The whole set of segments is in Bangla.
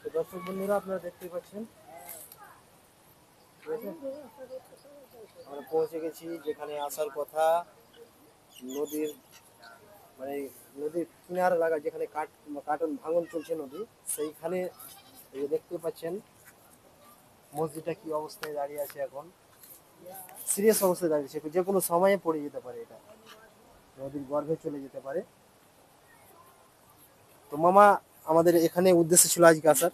তো দর্শক বন্ধুরা, আপনারা দেখতে পাচ্ছেন। আমরা পৌঁছে গেছি যেখানে আসার কথা। নদীর মানে নদীর কিনার লাগা, যেখানে কাট কাটন ভাঙন চলছে নদী, সেইখানে দেখতে পাচ্ছেন, মসজিদটা কি অবস্থায় দাঁড়িয়ে আছে এখন। সিরিয়াস অবস্থায় দাঁড়িয়ে আছে, যে কোনো সময়ে পড়ে যেতে পারে এটা। নদীর গর্ভে চলে যেতে পারে। তো মামা আমাদের এখানে উদ্দেশ্য ছিল আজকে আসার।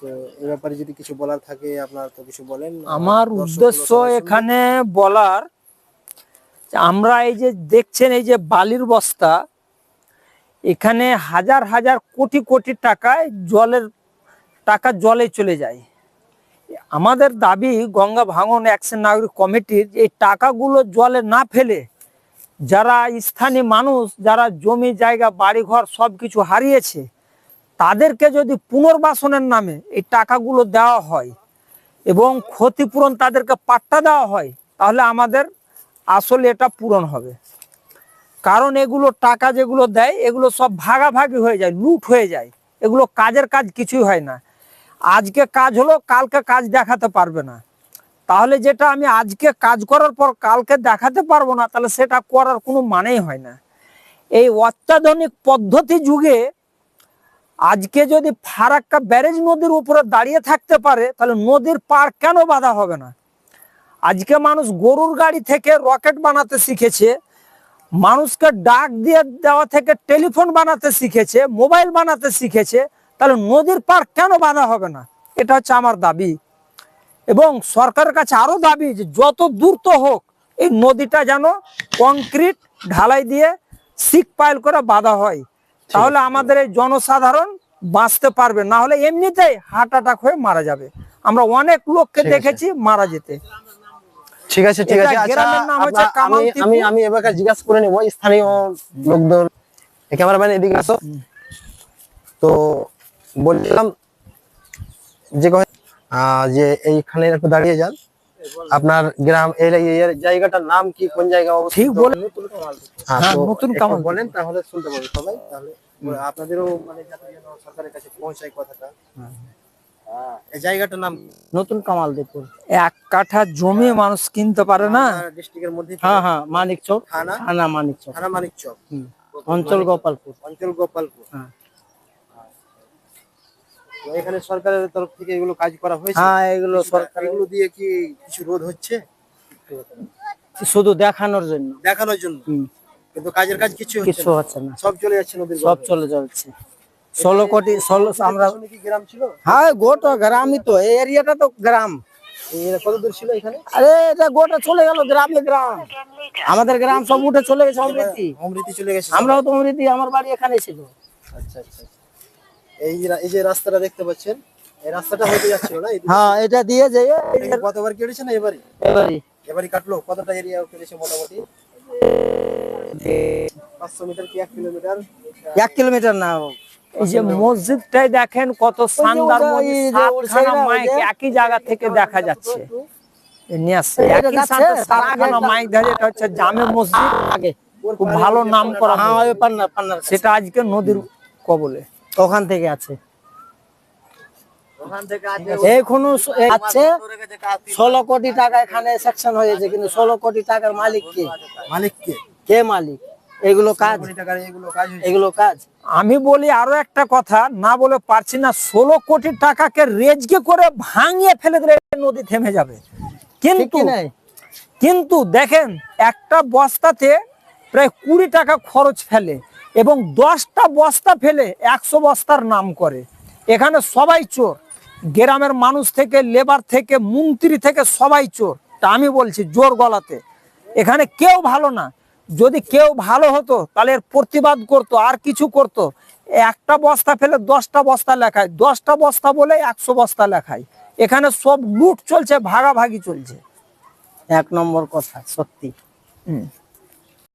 তো এ ব্যাপারে যদি কিছু বলার থাকে আপনার তো কিছু বলেন। আমার উদ্দেশ্য এখানে বলার আমরা এই যে দেখছেন এই যে বালির বস্তা এখানে হাজার হাজার কোটি কোটি টাকায় জলের টাকা জলে চলে যায়। আমাদের দাবি গঙ্গা ভাঙন অ্যাকশন নাগরিক কমিটির এই টাকাগুলো জলে না ফেলে যারা স্থানীয় মানুষ যারা জমি জায়গা বাড়িঘর সব কিছু হারিয়েছে তাদেরকে যদি পুনর্বাসনের নামে এই টাকাগুলো দেওয়া হয় এবং ক্ষতিপূরণ তাদেরকে পাট্টা দেওয়া হয়, তাহলে আমাদের আসলে এটা পূরণ হবে। কারণ এগুলো টাকা যেগুলো দেয়, এগুলো সব ভাগাভাগি হয়ে যায়, লুট হয়ে যায়। এগুলো কাজের কাজ কিছুই হয় না। আজকে কাজ হলো, কালকে কাজ দেখাতে পারবে না। তাহলে যেটা আমি আজকে কাজ করার পর কালকে দেখাতে পারব না, তাহলে সেটা করার কোনো মানেই হয় না। এই অত্যাধুনিক পদ্ধতি যুগে আজকে যদি ফারাক্কা ব্যারেজ নদীর উপরে দাঁড়িয়ে থাকতে পারে, তাহলে নদীর পার কেন বাধা হবে না? আজকে মানুষ গরুর গাড়ি থেকে রকেট বানাতে শিখেছে, মানুষকে ডাক দিয়ে দেওয়া থেকে টেলিফোন বানাতে শিখেছে, মোবাইল বানাতে শিখেছে, তাহলে নদীর পার কেন বাধা হবে না? এটা হচ্ছে আমার দাবি। এবং সরকারের কাছে আরও দাবি যে যত দ্রুত হোক এই নদীটা যেন কংক্রিট ঢালাই দিয়ে সিক পাইল করে বাঁধা হয়। তাহলে আমাদের এই জনসাধারণ বাঁচতে পারবে না হলে এমনিতেই হার্ট অ্যাটাক হয়ে মারা যাবে। আমরা অনেক লোককে দেখেছি মারা যেতে। ঠিক আছে ঠিক আছে আচ্ছা আপনা- আমি আমি এবার জিজ্ঞাসা করে নেব স্থানীয় লোকজন ক্যামেরাম্যান এদিকে আসো। তো বলছিলাম যে যে এইখানে একটু দাঁড়িয়ে যান। আপনার গ্রাম এই এই জায়গাটার নাম কি কোন জায়গা ঠিক বলে হ্যাঁ, হ্যাঁ, নতুন কামালপুর। বলেন তাহলে শুনতে পাবে সবাই তাহলে। আপনাদেরও মানে যাতে যেন সরকারের কাছে পৌঁছায় কথাটা। হ্যাঁ, এই জায়গাটার নাম নতুন কামালদীপুর এক কাঠা জমি মানুষ কিনতে পারে না? ডিস্ট্রিক্টের মধ্যে হ্যাঁ হ্যাঁ মানিক চক। থানা? থানা মানিক চক। থানা মানিক চক। অঞ্চল গোপালপুর। অঞ্চল গোপালপুর। হ্যাঁ। তো এখানে সরকারের তরফ থেকে এগুলো কাজ করা হয়েছে? হ্যাঁ এগুলো সরকার এগুলো দিয়ে কি কিছু রোধ হচ্ছে? শুধু দেখানোর জন্য। দেখানোর জন্য। কিন্তু কাজের কাজ কিছু কিছু না। হচ্ছে না। সব চলে যাচ্ছে নদীর সব চলে যাচ্ছে। ষোলো কোটি ষোলো আমরা গ্রাম ছিল? হ্যাঁ গোটা গ্রামই তো। এই এরিয়াটা তো গ্রাম। এরা কত দূর ছিল এখানে? আরে এটা গোটা চলে গেল গ্রামে গ্রাম। আমাদের গ্রাম সব উঠে চলে গেছে অমৃতি। অমৃতি চলে গেছে আমরাও তো অমৃতি আমার বাড়ি এখানে ছিল। আচ্ছা আচ্ছা আচ্ছা। এই যে এই যে রাস্তাটা দেখতে পাচ্ছেন এই রাস্তাটা হতে যাচ্ছিল না হ্যাঁ এটা দিয়ে যে কতবার কেটেছে না এবারে? এবারই এবারে কাটলো? কতটা এরিয়া কেটেছে মোটামুটি? এক কিলোমিটার? না যে মসজিদটাই দেখেন কত মাইক একই জায়গা থেকে দেখা যাচ্ছে। জামে মসজিদ। আগে। খুব ভালো নাম করা হ্যাঁ সেটা আজকে নদীর কবলে। ওখান থেকে আছে। এখনও আছে। ষোলো কোটি টাকা এখানে সেকশন হয়েছে কিন্তু ষোলো কোটি টাকার মালিক কে? মালিক কে? কে মালিক? এগুলো কাজ। এগুলো কাজ হয়েছে। এগুলো কাজ। আমি বলি আরও একটা কথা না বলে পারছি না ষোলো কোটি টাকাকে রেজকে করে ভাঙিয়ে ফেলে দিলে নদী থেমে যাবে। কিন্তু কিন্তু দেখেন একটা বস্তাতে প্রায় কুড়ি টাকা খরচ ফেলে এবং দশটা বস্তা ফেলে একশো বস্তার নাম করে। এখানে সবাই চোর। গ্রামের মানুষ থেকে লেবার থেকে মন্ত্রী থেকে সবাই চোর। তা আমি বলছি জোর গলাতে। এখানে কেউ ভালো না। যদি কেউ ভালো হতো, তাহলে এর প্রতিবাদ করত, আর কিছু করত। একটা বস্তা ফেলে দশটা বস্তা লেখায়, দশটা বস্তা বলে একশো বস্তা লেখায়। এখানে সব লুট চলছে, ভাগাভাগি চলছে। এক নম্বর কথা, সত্যি। হুম।